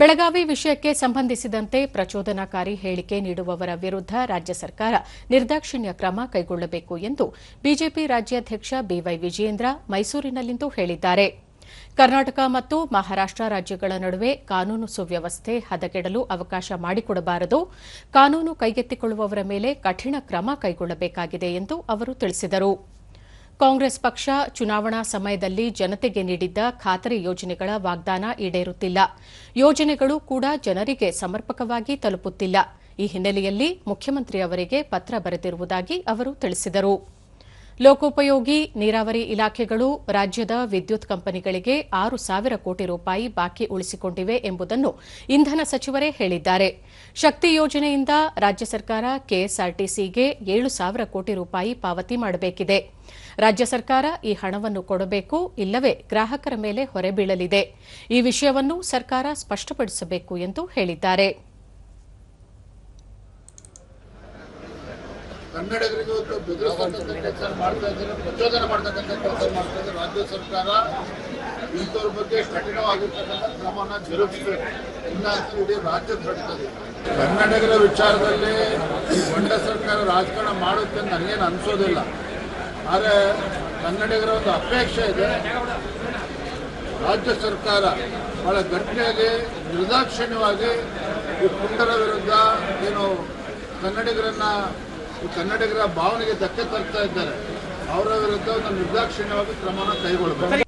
ಬೆಳಗಾವಿ ವಿಷಯಕ್ಕೆ ಸಂಬಂಧಿಸಿದಂತೆ ಪ್ರಚೋದನಾಕಾರಿ ಹೇಳಿಕೆ ನೀಡುವವರ ವಿರುದ್ಧ ರಾಜ್ಯ ಸರ್ಕಾರ ನಿರ್ದಾಕ್ಷಿಣ್ಯ ಕ್ರಮ ಕೈಗೊಳ್ಳಬೇಕು ಎಂದು ಬಿಜೆಪಿ ರಾಜ್ಯಾಧ್ಯಕ್ಷ ಬಿವೈ ವಿಜಯೇಂದ್ರ ಮೈಸೂರಿನಲ್ಲಿಂದು ಹೇಳಿದ್ದಾರೆ. ಕರ್ನಾಟಕ ಮತ್ತು ಮಹಾರಾಷ್ಟ ರಾಜ್ಯಗಳ ನಡುವೆ ಕಾನೂನು ಸುವ್ಯವಸ್ಥೆ ಹದಗೆಡಲು ಅವಕಾಶ ಮಾಡಿಕೊಡಬಾರದು. ಕಾನೂನು ಕೈಗೆತ್ತಿಕೊಳ್ಳುವವರ ಮೇಲೆ ಕಠಿಣ ಕ್ರಮ ಕೈಗೊಳ್ಳಬೇಕಾಗಿದೆ ಎಂದು ಅವರು ತಿಳಿಸಿದರು. ಕಾಂಗ್ರೆಸ್ ಪಕ್ಷ ಚುನಾವಣಾ ಸಮಯದಲ್ಲಿ ಜನತೆಗೆ ನೀಡಿದ್ದ ಖಾತರಿ ಯೋಜನೆಗಳ ವಾಗ್ದಾನ ಈಡೇರುತ್ತಿಲ್ಲ. ಯೋಜನೆಗಳು ಕೂಡ ಜನರಿಗೆ ಸಮರ್ಪಕವಾಗಿ ತಲುಪುತ್ತಿಲ್ಲ. ಈ ಹಿನ್ನೆಲೆಯಲ್ಲಿ ಮುಖ್ಯಮಂತ್ರಿ ಅವರಿಗೆ ಪತ್ರ ಬರೆದಿರುವುದಾಗಿ ಅವರು ತಿಳಿಸಿದರು. ಲೋಕೋಪಯೋಗಿ ನೀರಾವರಿ ಇಲಾಖೆಗಳು ರಾಜ್ಯದ ವಿದ್ಯುತ್ ಕಂಪನಿಗಳಿಗೆ ಆರು ಸಾವಿರ ಕೋಟಿ ರೂಪಾಯಿ ಬಾಕಿ ಉಳಿಸಿಕೊಂಡಿವೆ ಎಂಬುದನ್ನು ಇಂಧನ ಸಚಿವರೇ ಹೇಳಿದ್ದಾರೆ. ಶಕ್ತಿ ಯೋಜನೆಯಿಂದ ರಾಜ್ಯ ಸರ್ಕಾರ ಕೆಎಸ್ಆರ್ಟಿಸಿಗೆ ಏಳು ಸಾವಿರ ಕೋಟಿ ರೂಪಾಯಿ ಪಾವತಿ ಮಾಡಬೇಕಿದೆ. ರಾಜ್ಯ ಸರ್ಕಾರ ಈ ಹಣವನ್ನು ಕೊಡಬೇಕು, ಇಲ್ಲವೇ ಗ್ರಾಹಕರ ಮೇಲೆ ಹೊರೆ ಬೀಳಲಿದೆ. ಈ ವಿಷಯವನ್ನು ಸರ್ಕಾರ ಸ್ಪಷ್ಟಪಡಿಸಬೇಕು ಎಂದು ಹೇಳಿದ್ದಾರೆ. ಕನ್ನಡಿಗರಿಗೆ ಇವತ್ತು ಬೆದರಿಸ್ತಕ್ಕಂಥ ಕೆಲಸ ಮಾಡ್ತಾ ಇದ್ದಾರೆ, ಪ್ರಚೋದನೆ ಮಾಡ್ತಕ್ಕಂಥ ಕೆಲಸ ಮಾಡ್ತಾ ಇದ್ದಾರೆ. ರಾಜ್ಯ ಸರ್ಕಾರ ಇಂಥವ್ರ ಬಗ್ಗೆ ಕಠಿಣವಾಗಿರ್ತಕ್ಕಂಥ ಕ್ರಮನ ಜರುಗಿಸಬೇಕು. ಇಲ್ಲ ಅಂತ ಇಡೀ ರಾಜ್ಯ ಕಟ್ತದೆ ಕನ್ನಡಿಗರ ವಿಚಾರದಲ್ಲಿ ಈ ಬಂಡ ಸರ್ಕಾರ ರಾಜಕಾರಣ ಮಾಡುತ್ತೆ ನನಗೇನು ಅನಿಸೋದಿಲ್ಲ. ಆದರೆ ಕನ್ನಡಿಗರ ಒಂದು ಅಪೇಕ್ಷೆ ಇದೆ. ರಾಜ್ಯ ಸರ್ಕಾರ ಬಹಳ ಗಟ್ಟಿಯಾಗಿ, ನಿರ್ದಾಕ್ಷಿಣ್ಯವಾಗಿ ಈ ಪುಂಡರ ವಿರುದ್ಧ ಏನು ಕನ್ನಡಿಗರನ್ನ ಕನ್ನಡಿಗರ ಭಾವನೆಗೆ ಧಕ್ಕೆ ತರ್ತಾ ಇದ್ದಾರೆ. ಅವರ ವಿರುದ್ಧ ಒಂದು ನಿರ್ದಾಕ್ಷಿಣ್ಯವಾಗಿ ಕ್ರಮವನ್ನು ಕೈಗೊಳ್ಳಬೇಕು.